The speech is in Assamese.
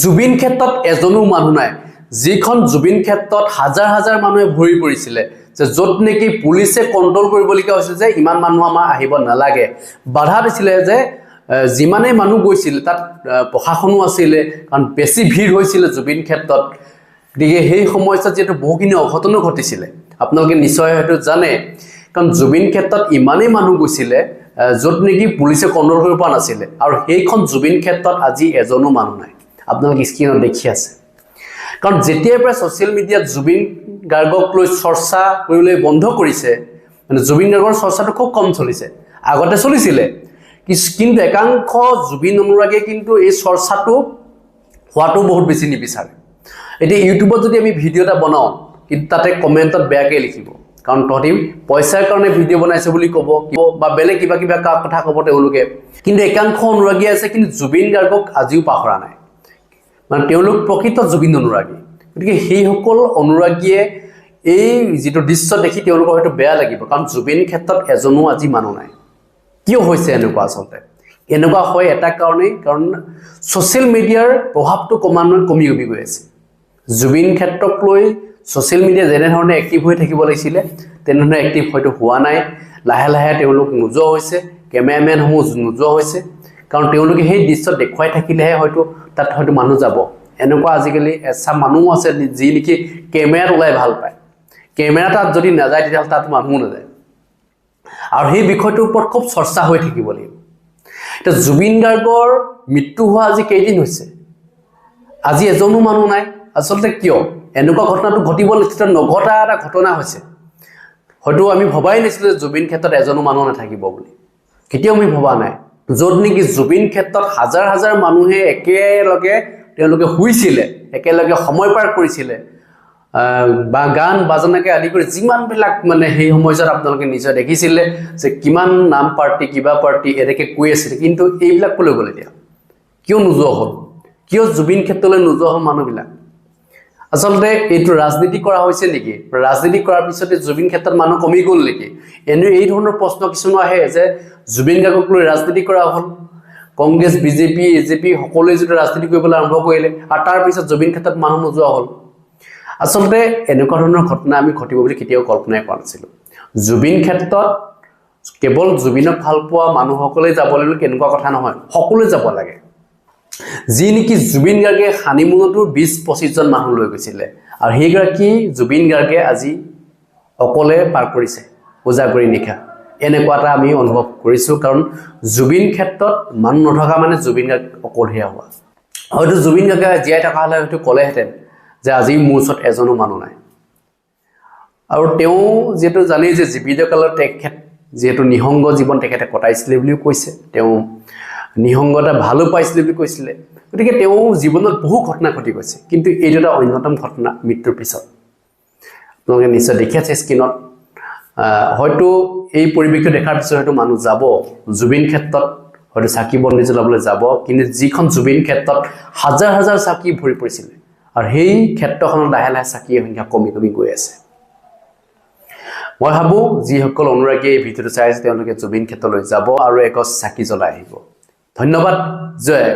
জুবিন ক্ষেত্ৰত এজনো মানুহ নাই। যিখন জুবিন ক্ষেত্ৰত হাজাৰ হাজাৰ মানুহে ভৰি পৰিছিলে যে য'ত নেকি পুলিচে কণ্ট্ৰল কৰিবলগীয়া হৈছিল যে ইমান মানুহ আমাৰ আহিব নালাগে। বাধা দিছিলে যে যিমানেই মানুহ গৈছিল তাত প্ৰশাসনো আছিলে কাৰণ বেছি ভিৰ হৈছিলে জুবিন ক্ষেত্ৰত। গতিকে সেই সময়ছোৱাত যিহেতু বহুখিনি অঘটনো ঘটিছিলে। আপোনালোকে নিশ্চয় হয়তো জানে কাৰণ জুবিন ক্ষেত্ৰত ইমানেই মানুহ গৈছিলে য'ত নেকি পুলিচে কণ্ট্ৰল কৰিব পৰা নাছিলে। আৰু সেইখন জুবিন ক্ষেত্ৰত আজি এজনো মানুহ নাই। আপোনালোকে স্ক্ৰীণত দেখি আছে। কাৰণ যেতিয়াৰ পৰা ছ'চিয়েল মিডিয়াত জুবিন গাৰ্গক লৈ চৰ্চা কৰিবলৈ বন্ধ কৰিছে মানে জুবিন গাৰ্গৰ চৰ্চাটো খুব কম চলিছে। আগতে চলিছিলে। কিন্তু একাংশ জুবিন অনুৰাগীয়ে কিন্তু এই চৰ্চাটো হোৱাটো বহুত বেছি নিবিচাৰে। এতিয়া ইউটিউবত যদি আমি ভিডিঅ' এটা বনাওঁ কিন্তু তাতে কমেণ্টত বেয়াকৈ লিখিব। কাৰণ তহঁতি পইচাৰ কাৰণে ভিডিঅ' বনাইছে বুলি ক'ব বা বেলেগ কিবা কিবা কথা ক'ব তেওঁলোকে। কিন্তু একাংশ অনুৰাগী আছে কিন্তু জুবিন গাৰ্গক আজিও পাহৰা নাই। মানে তেওঁলোক প্ৰকৃত জুবিন অনুৰাগী। গতিকে সেইসকল অনুৰাগীয়ে এই যিটো দৃশ্য দেখি তেওঁলোকৰ হয়তো বেয়া লাগিব কাৰণ জুবিন ক্ষেত্ৰত এজনো আজি মানুহ নাই। কিয় হৈছে এনেকুৱা আচলতে? এনেকুৱা হয় এটা কাৰণেই কাৰণ ছ'চিয়েল মিডিয়াৰ প্ৰভাৱটো ক্ৰমান্বয়ে কমি কমি গৈ আছে। জুবিন ক্ষেত্ৰক লৈ ছ'চিয়েল মিডিয়া যেনেধৰণে এক্টিভ হৈ থাকিব লাগিছিলে তেনেধৰণে এক্টিভ হয়তো হোৱা নাই। লাহে লাহে তেওঁলোক নোযোৱা হৈছে কেমেৰামেনসমূহ নোযোৱা হৈছে। কাৰণ তেওঁলোকে সেই দৃশ্যত দেখুৱাই থাকিলেহে হয়তো তাত হয়তো মানুহ যাব। এনেকুৱা আজিকালি এচাম মানুহো আছে যি নেকি কেমেৰাত ওলাই ভাল পায়। কেমেৰা তাত যদি নাযায় তেতিয়াহ'লে তাত মানুহো নাযায়। আৰু সেই বিষয়টোৰ ওপৰত খুব চৰ্চা হৈ থাকিব লাগিব। এতিয়া জুবিন গাৰ্গৰ মৃত্যু হোৱা আজি কেইদিন হৈছে? আজি এজনো মানুহ নাই। আচলতে কিয়? এনেকুৱা ঘটনাটো ঘটিব নিশ্চিত নঘটা এটা ঘটনা হৈছে। হয়তো আমি ভবাই নাছিলোঁ যে জুবিন ক্ষেত্ৰত এজনো মানুহ নাথাকিব বুলি। কেতিয়াও আমি ভবা নাই। য'ত নেকি জুবিন ক্ষেত্ৰত হাজাৰ হাজাৰ মানুহে একেলগে তেওঁলোকে শুইছিলে একেলগে সময় পাৰ কৰিছিলে বা গান বাজনাকে আদি কৰি যিমানবিলাক মানে সেই সময়ছোৱাত আপোনালোকে নিশ্চয় দেখিছিলে যে কিমান নাম পাৰ্টি কিবা পাৰ্টি এনেকৈ কৈ আছিলে। কিন্তু এইবিলাক ক'লৈ গ'ল এতিয়া? কিয় নোযোৱা হ'ল? কিয় জুবিন ক্ষেত্ৰলৈ নোযোৱা হ'ল মানুহবিলাক? আচলতে এইটো ৰাজনীতি কৰা হৈছে নেকি? ৰাজনীতি কৰাৰ পিছতে জুবিন ক্ষেত্ৰত মানুহ কমি গ'ল নেকি? এনে এই ধৰণৰ প্ৰশ্ন কিছুমান আহে যে জুবিন গাৰ্গক লৈ ৰাজনীতি কৰা হ'ল। Congress BJP A J P সকলোৱে যিটো ৰাজনীতি কৰিবলৈ আৰম্ভ কৰিলে আৰু তাৰ পিছত জুবিন ক্ষেত্ৰত মানুহ নোযোৱা হ'ল। আচলতে এনেকুৱা ধৰণৰ ঘটনা আমি ঘটিব বুলি কেতিয়াও কল্পনাই কৰা নাছিলোঁ। জুবিন ক্ষেত্ৰত কেৱল জুবিনক ভাল পোৱা মানুহসকলে যাব লাগিব কেনেকুৱা কথা নহয় সকলোৱে যাব লাগে। যি নেকি জুবিন গাৰ্গে হানিমুনতো বিছ পঁচিছজন মানুহ লৈ গৈছিলে। আৰু সেইগৰাকী জুবিন গাৰ্গে আজি অকলে পাৰ কৰিছে উজাগৰি নিশা। এনেকুৱা এটা আমি অনুভৱ কৰিছোঁ কাৰণ জুবিন ক্ষেত্ৰত মানুহ নথকা মানে জুবিন গাৰ্গ অকলশৰীয়া হোৱা। হয়তো জুবিন গাৰ্গে জীয়াই থকা হ'লে হয়তো ক'লেহেঁতেন যে আজি মোৰ ওচৰত এজনো মানুহ নাই। আৰু তেওঁ যিহেতু জানেই যে জীৱিত কালত তেখেত যিহেতু নিসংগ জীৱন তেখেতে কটাইছিলে বুলিও কৈছে। তেওঁ নিসংগতা ভালো পাইছিলে বুলি কৈছিলে। গতিকে তেওঁ জীৱনত বহু ঘটনা ঘটি গৈছে। কিন্তু এইটো এটা অন্যতম ঘটনা মৃত্যুৰ পিছত। আপোনালোকে নিশ্চয় দেখি আছে স্ক্ৰীণত। হয়তো এই পৰিৱেশটো দেখাৰ পিছত হয়তো মানুহ যাব। জুবিন ক্ষেত্ৰত হয়তো চাকি বন্তি জ্বলাবলৈ যাব। কিন্তু যিখন জুবিন ক্ষেত্ৰত হাজাৰ হাজাৰ চাকি ভৰি পৰিছিলে। আৰু সেই ক্ষেত্ৰখনত লাহে লাহে চাকিৰ সংখ্যা কমি কমি গৈ আছে। মই ভাবোঁ যিসকল অনুৰাগীয়ে এই ভিডিঅ'টো চাই আছে তেওঁলোকে জুবিন ক্ষেত্ৰলৈ যাব আৰু এগছ চাকি জ্বলাই আহিব। ধন্যবাদ জয়